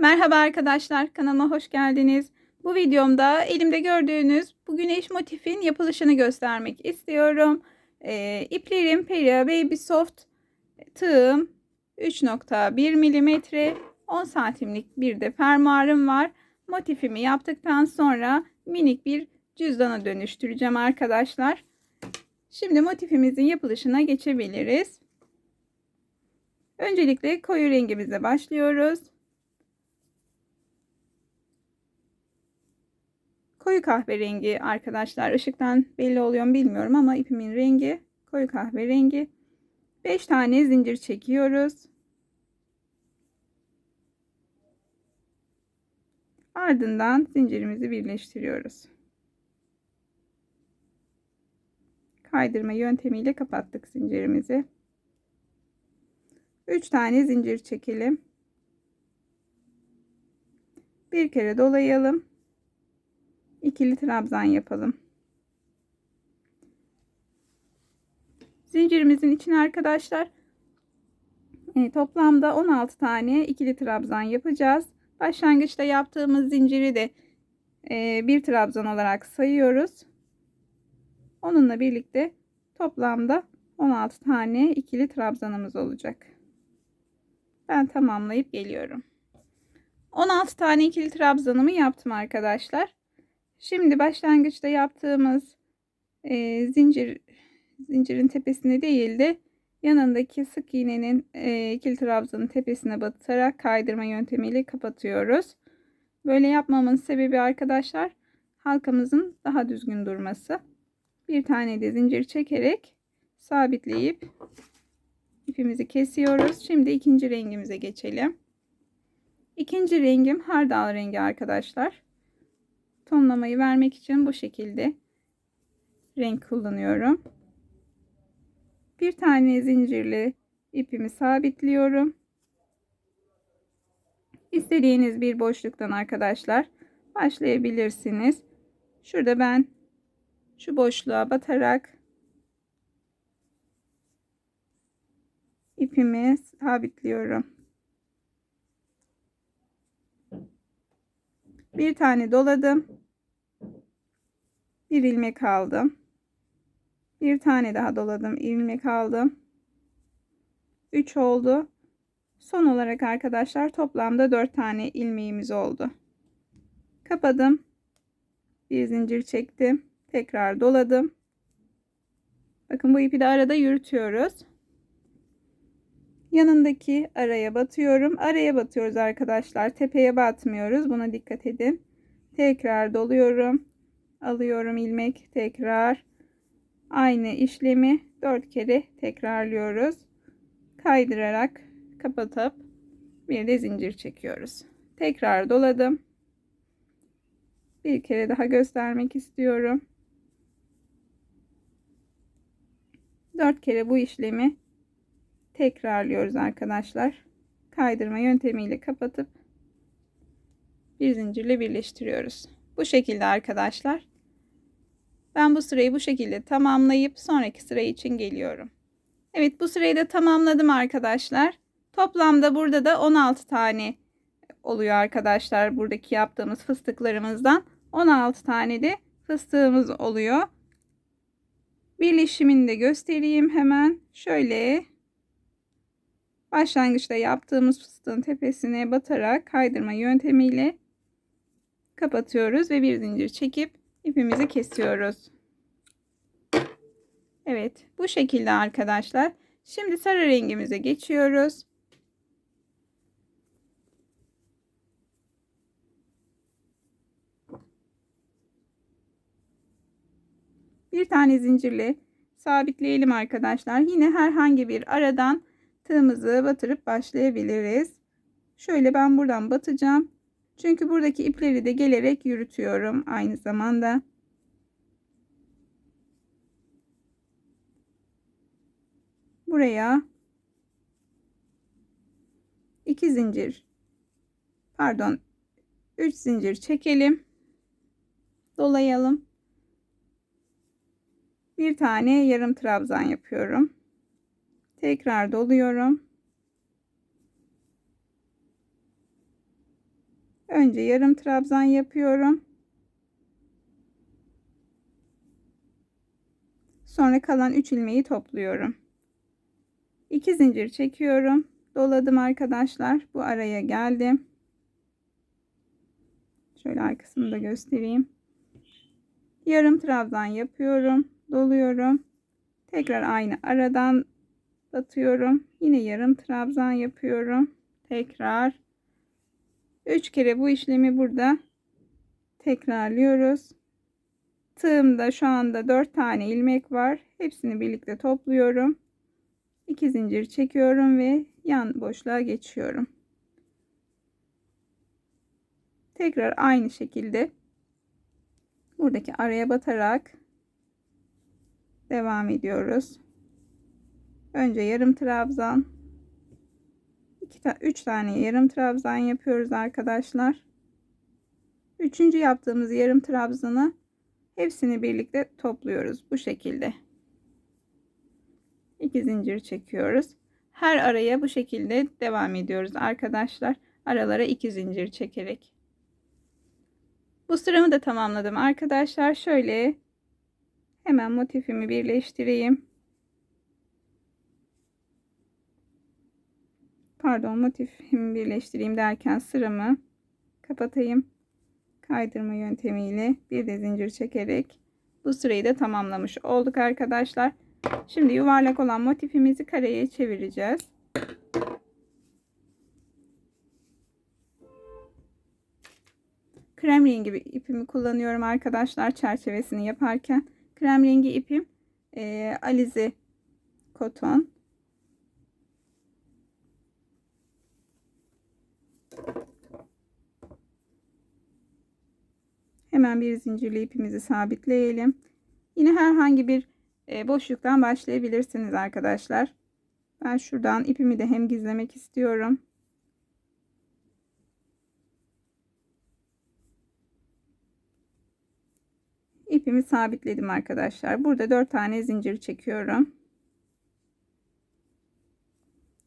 Merhaba arkadaşlar kanalıma hoş geldiniz. Bu videomda elimde gördüğünüz bu güneş motifin yapılışını göstermek istiyorum. Ee, iplerim Peria Baby Soft tığım 3.1 mm 10 santimlik bir de fermuarım var. Motifimi yaptıktan sonra minik bir cüzdana dönüştüreceğim arkadaşlar. Şimdi motifimizin yapılışına geçebiliriz. Öncelikle koyu rengimize başlıyoruz. Koyu kahverengi arkadaşlar. ışıktan belli oluyor mu bilmiyorum ama ipimin rengi koyu kahverengi. 5 tane zincir çekiyoruz. Ardından zincirimizi birleştiriyoruz. Kaydırma yöntemiyle kapattık zincirimizi. 3 tane zincir çekelim. Bir kere dolayalım. İkili trabzan yapalım. Zincirimizin içine arkadaşlar e, toplamda 16 tane ikili trabzan yapacağız. Başlangıçta yaptığımız zinciri de e, bir trabzan olarak sayıyoruz. Onunla birlikte toplamda 16 tane ikili trabzanımız olacak. Ben tamamlayıp geliyorum. 16 tane ikili trabzanımı yaptım arkadaşlar. Şimdi başlangıçta yaptığımız e, zincir zincirin tepesine değil de yanındaki sık iğnenin e, ikili trabzanın tepesine batarak kaydırma yöntemiyle kapatıyoruz. Böyle yapmamın sebebi arkadaşlar halkamızın daha düzgün durması. Bir tane de zincir çekerek sabitleyip ipimizi kesiyoruz. Şimdi ikinci rengimize geçelim. İkinci rengim hardal rengi arkadaşlar. Tonlamayı vermek için bu şekilde renk kullanıyorum. Bir tane zincirli ipimi sabitliyorum. İstediğiniz bir boşluktan arkadaşlar başlayabilirsiniz. Şurada ben şu boşluğa batarak ipimi sabitliyorum. Bir tane doladım. Bir ilmek aldım. Bir tane daha doladım. ilmek aldım. 3 oldu. Son olarak arkadaşlar toplamda 4 tane ilmeğimiz oldu. Kapadım. Bir zincir çektim. Tekrar doladım. Bakın bu ipi de arada yürütüyoruz. Yanındaki araya batıyorum. Araya batıyoruz arkadaşlar. Tepeye batmıyoruz. Buna dikkat edin. Tekrar doluyorum. Alıyorum ilmek. Tekrar aynı işlemi 4 kere tekrarlıyoruz. Kaydırarak kapatıp bir de zincir çekiyoruz. Tekrar doladım. Bir kere daha göstermek istiyorum. 4 kere bu işlemi tekrarlıyoruz arkadaşlar. Kaydırma yöntemiyle kapatıp bir zincirle birleştiriyoruz. Bu şekilde arkadaşlar. Ben bu sırayı bu şekilde tamamlayıp sonraki sıra için geliyorum. Evet bu sırayı da tamamladım arkadaşlar. Toplamda burada da 16 tane oluyor arkadaşlar. Buradaki yaptığımız fıstıklarımızdan 16 tane de fıstığımız oluyor. Birleşimini de göstereyim hemen. Şöyle başlangıçta yaptığımız fıstığın tepesine batarak kaydırma yöntemiyle kapatıyoruz ve bir zincir çekip ipimizi kesiyoruz. Evet bu şekilde arkadaşlar. Şimdi sarı rengimize geçiyoruz. Bir tane zincirle sabitleyelim arkadaşlar. Yine herhangi bir aradan tığımızı batırıp başlayabiliriz. Şöyle ben buradan batacağım. Çünkü buradaki ipleri de gelerek yürütüyorum aynı zamanda. Buraya iki zincir pardon 3 zincir çekelim. Dolayalım. Bir tane yarım trabzan yapıyorum. Tekrar doluyorum. Önce yarım trabzan yapıyorum. Sonra kalan 3 ilmeği topluyorum. 2 zincir çekiyorum. Doladım arkadaşlar. Bu araya geldim. Şöyle arkasını da göstereyim. Yarım trabzan yapıyorum. Doluyorum. Tekrar aynı aradan batıyorum. Yine yarım trabzan yapıyorum. Tekrar 3 kere bu işlemi burada tekrarlıyoruz. Tığımda şu anda 4 tane ilmek var. Hepsini birlikte topluyorum. 2 zincir çekiyorum ve yan boşluğa geçiyorum. Tekrar aynı şekilde buradaki araya batarak devam ediyoruz. Önce yarım trabzan 2 ta 3 tane yarım trabzan yapıyoruz arkadaşlar. Üçüncü yaptığımız yarım trabzanı hepsini birlikte topluyoruz bu şekilde. 2 zincir çekiyoruz. Her araya bu şekilde devam ediyoruz arkadaşlar. Aralara 2 zincir çekerek. Bu sıramı da tamamladım arkadaşlar. Şöyle hemen motifimi birleştireyim. Pardon motifimi birleştireyim derken sıramı kapatayım. Kaydırma yöntemiyle bir de zincir çekerek bu sırayı da tamamlamış olduk arkadaşlar. Şimdi yuvarlak olan motifimizi kareye çevireceğiz. Krem rengi bir ipimi kullanıyorum arkadaşlar çerçevesini yaparken. Krem rengi ipim e, Alize koton. Hemen bir zincirli ipimizi sabitleyelim. Yine herhangi bir e, boşluktan başlayabilirsiniz arkadaşlar. Ben şuradan ipimi de hem gizlemek istiyorum. ipimi sabitledim arkadaşlar. Burada 4 tane zincir çekiyorum.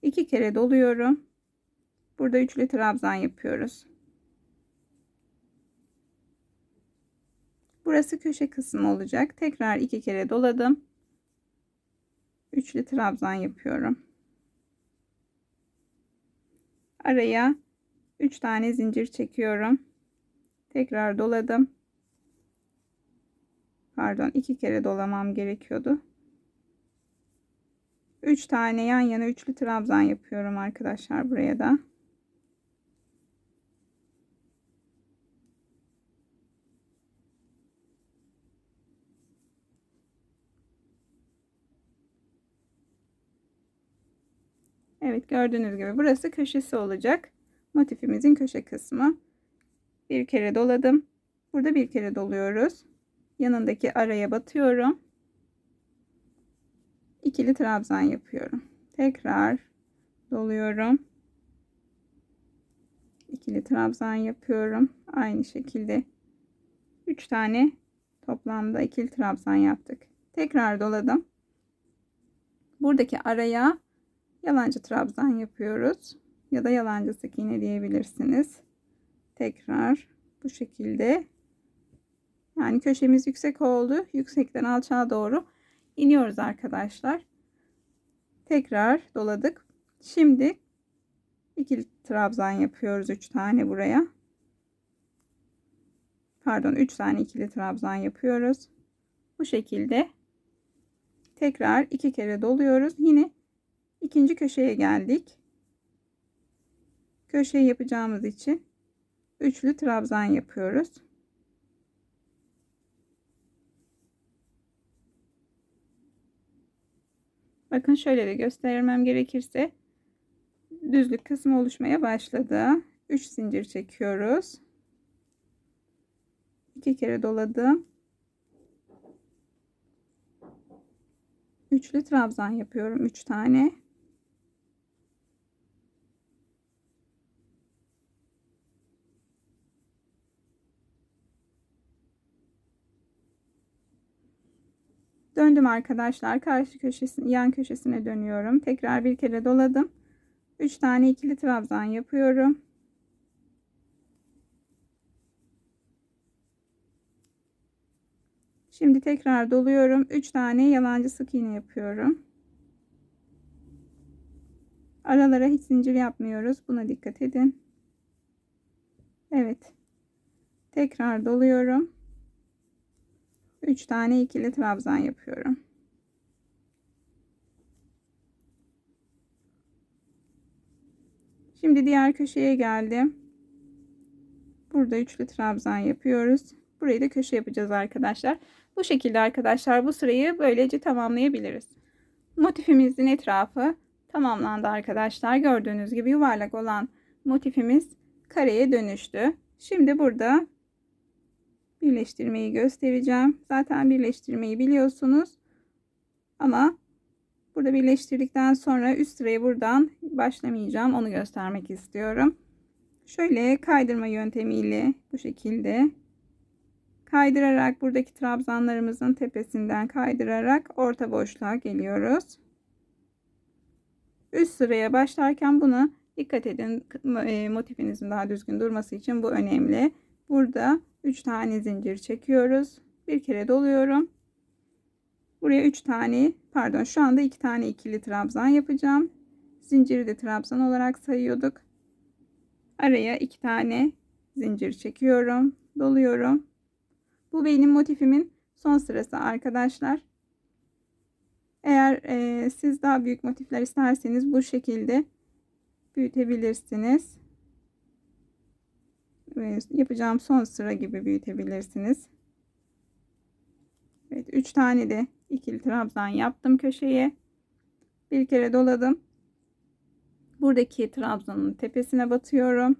2 kere doluyorum. Burada üçlü trabzan yapıyoruz. Burası köşe kısmı olacak. Tekrar iki kere doladım. Üçlü trabzan yapıyorum. Araya 3 tane zincir çekiyorum. Tekrar doladım. Pardon, iki kere dolamam gerekiyordu. 3 tane yan yana üçlü trabzan yapıyorum arkadaşlar buraya da. Evet gördüğünüz gibi burası köşesi olacak. Motifimizin köşe kısmı. Bir kere doladım. Burada bir kere doluyoruz. Yanındaki araya batıyorum. İkili trabzan yapıyorum. Tekrar doluyorum. İkili trabzan yapıyorum. Aynı şekilde 3 tane toplamda ikili trabzan yaptık. Tekrar doladım. Buradaki araya yalancı trabzan yapıyoruz. Ya da yalancı sık iğne diyebilirsiniz. Tekrar bu şekilde. Yani köşemiz yüksek oldu. Yüksekten alçağa doğru iniyoruz arkadaşlar. Tekrar doladık. Şimdi ikili trabzan yapıyoruz. 3 tane buraya. Pardon 3 tane ikili trabzan yapıyoruz. Bu şekilde tekrar iki kere doluyoruz. Yine ikinci köşeye geldik. Köşeyi yapacağımız için üçlü trabzan yapıyoruz. Bakın şöyle de göstermem gerekirse düzlük kısmı oluşmaya başladı. 3 zincir çekiyoruz. 2 kere doladım. Üçlü trabzan yapıyorum. 3 tane. Döndüm arkadaşlar. Karşı köşesine, yan köşesine dönüyorum. Tekrar bir kere doladım. 3 tane ikili trabzan yapıyorum. Şimdi tekrar doluyorum. 3 tane yalancı sık iğne yapıyorum. Aralara hiç zincir yapmıyoruz. Buna dikkat edin. Evet. Tekrar doluyorum. 3 tane ikili trabzan yapıyorum. Şimdi diğer köşeye geldim. Burada üçlü trabzan yapıyoruz. Burayı da köşe yapacağız arkadaşlar. Bu şekilde arkadaşlar bu sırayı böylece tamamlayabiliriz. Motifimizin etrafı tamamlandı arkadaşlar. Gördüğünüz gibi yuvarlak olan motifimiz kareye dönüştü. Şimdi burada birleştirmeyi göstereceğim. Zaten birleştirmeyi biliyorsunuz. Ama burada birleştirdikten sonra üst sıraya buradan başlamayacağım. Onu göstermek istiyorum. Şöyle kaydırma yöntemiyle bu şekilde kaydırarak buradaki trabzanlarımızın tepesinden kaydırarak orta boşluğa geliyoruz. Üst sıraya başlarken buna dikkat edin. E, motifinizin daha düzgün durması için bu önemli. Burada 3 tane zincir çekiyoruz. Bir kere doluyorum. Buraya 3 tane pardon şu anda 2 tane ikili trabzan yapacağım. Zinciri de trabzan olarak sayıyorduk. Araya 2 tane zincir çekiyorum. Doluyorum. Bu benim motifimin son sırası arkadaşlar. Eğer e, siz daha büyük motifler isterseniz bu şekilde büyütebilirsiniz. Ve yapacağım son sıra gibi büyütebilirsiniz. Evet 3 tane de ikili trabzan yaptım köşeye. Bir kere doladım. Buradaki trabzanın tepesine batıyorum.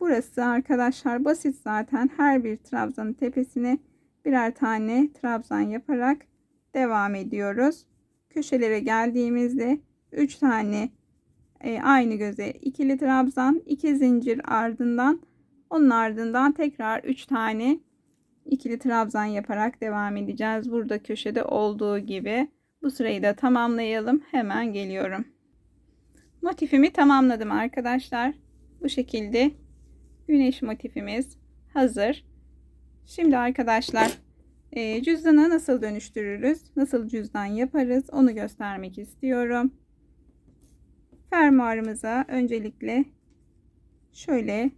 Burası arkadaşlar basit zaten. Her bir trabzanın tepesine birer tane trabzan yaparak devam ediyoruz. Köşelere geldiğimizde 3 tane e, aynı göze ikili trabzan, 2 zincir ardından onun ardından tekrar 3 tane ikili trabzan yaparak devam edeceğiz. Burada köşede olduğu gibi bu sırayı da tamamlayalım. Hemen geliyorum. Motifimi tamamladım arkadaşlar. Bu şekilde güneş motifimiz hazır. Şimdi arkadaşlar e, cüzdanı nasıl dönüştürürüz? Nasıl cüzdan yaparız? Onu göstermek istiyorum. Fermuarımıza öncelikle şöyle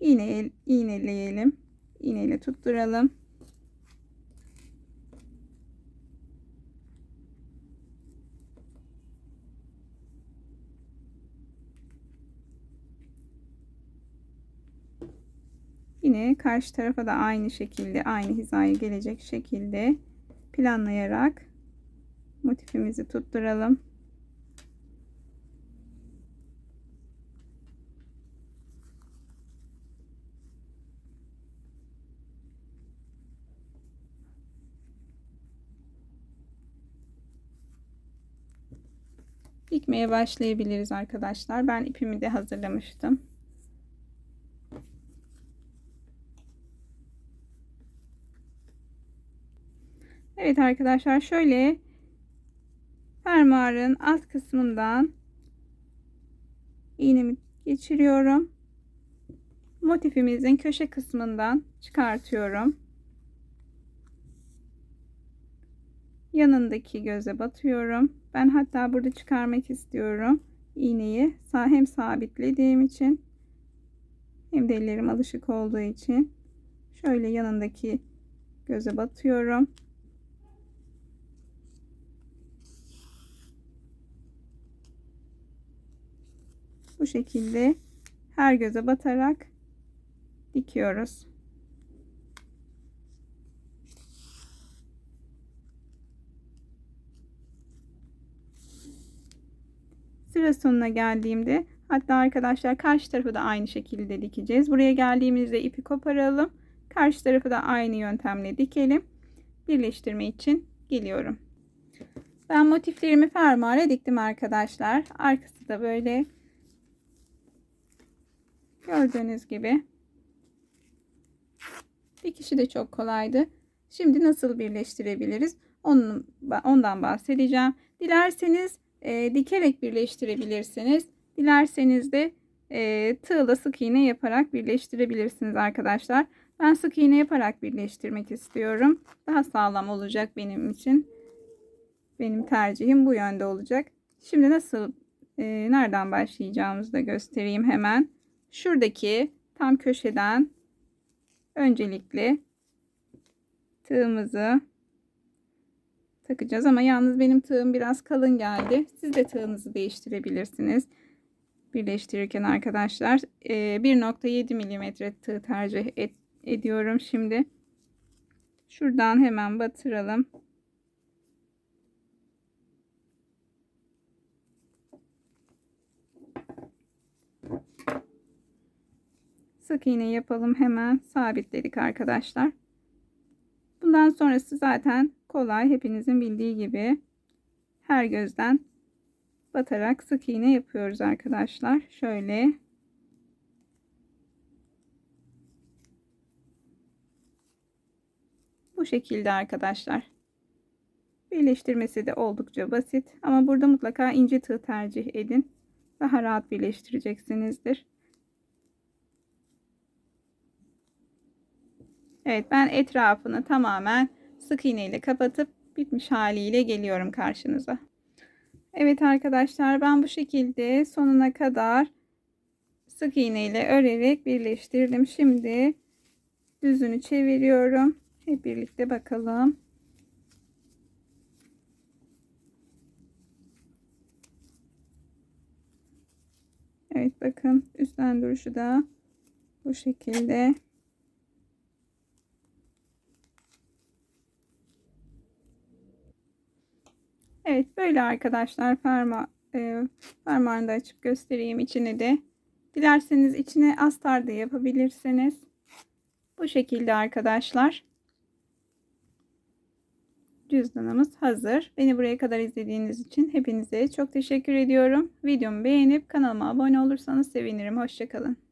iğne, iğneleyelim. İğneyle tutturalım. Yine karşı tarafa da aynı şekilde aynı hizaya gelecek şekilde planlayarak motifimizi tutturalım. Dikmeye başlayabiliriz arkadaşlar. Ben ipimi de hazırlamıştım. Evet arkadaşlar şöyle fermuarın alt kısmından iğnemi geçiriyorum. Motifimizin köşe kısmından çıkartıyorum. Yanındaki göze batıyorum. Ben hatta burada çıkarmak istiyorum. iğneyi hem sabitlediğim için hem de ellerim alışık olduğu için şöyle yanındaki göze batıyorum. bu şekilde her göze batarak dikiyoruz. Sıra sonuna geldiğimde hatta arkadaşlar karşı tarafı da aynı şekilde dikeceğiz. Buraya geldiğimizde ipi koparalım. Karşı tarafı da aynı yöntemle dikelim. Birleştirme için geliyorum. Ben motiflerimi fermuara diktim arkadaşlar. Arkası da böyle Gördüğünüz gibi. Dikişi de çok kolaydı. Şimdi nasıl birleştirebiliriz? Onun, ondan bahsedeceğim. Dilerseniz e, dikerek birleştirebilirsiniz. Dilerseniz de e, tığla sık iğne yaparak birleştirebilirsiniz arkadaşlar. Ben sık iğne yaparak birleştirmek istiyorum. Daha sağlam olacak benim için. Benim tercihim bu yönde olacak. Şimdi nasıl e, nereden başlayacağımızı da göstereyim hemen. Şuradaki tam köşeden öncelikle tığımızı takacağız ama yalnız benim tığım biraz kalın geldi. Siz de tığınızı değiştirebilirsiniz. Birleştirirken arkadaşlar 1.7 milimetre tığ tercih et, ediyorum şimdi. Şuradan hemen batıralım. Sık iğne yapalım hemen sabitledik arkadaşlar. Bundan sonrası zaten kolay hepinizin bildiği gibi her gözden batarak sık iğne yapıyoruz arkadaşlar. Şöyle bu şekilde arkadaşlar. Birleştirmesi de oldukça basit ama burada mutlaka ince tığ tercih edin. Daha rahat birleştireceksinizdir. Evet ben etrafını tamamen sık iğne ile kapatıp bitmiş haliyle geliyorum karşınıza. Evet arkadaşlar ben bu şekilde sonuna kadar sık iğne ile örerek birleştirdim. Şimdi düzünü çeviriyorum. Hep birlikte bakalım. Evet bakın üstten duruşu da bu şekilde. Evet böyle arkadaşlar ferma, e, fermuarını da açıp göstereyim içini de. Dilerseniz içine astar da yapabilirsiniz. Bu şekilde arkadaşlar. Cüzdanımız hazır. Beni buraya kadar izlediğiniz için hepinize çok teşekkür ediyorum. Videomu beğenip kanalıma abone olursanız sevinirim. Hoşçakalın.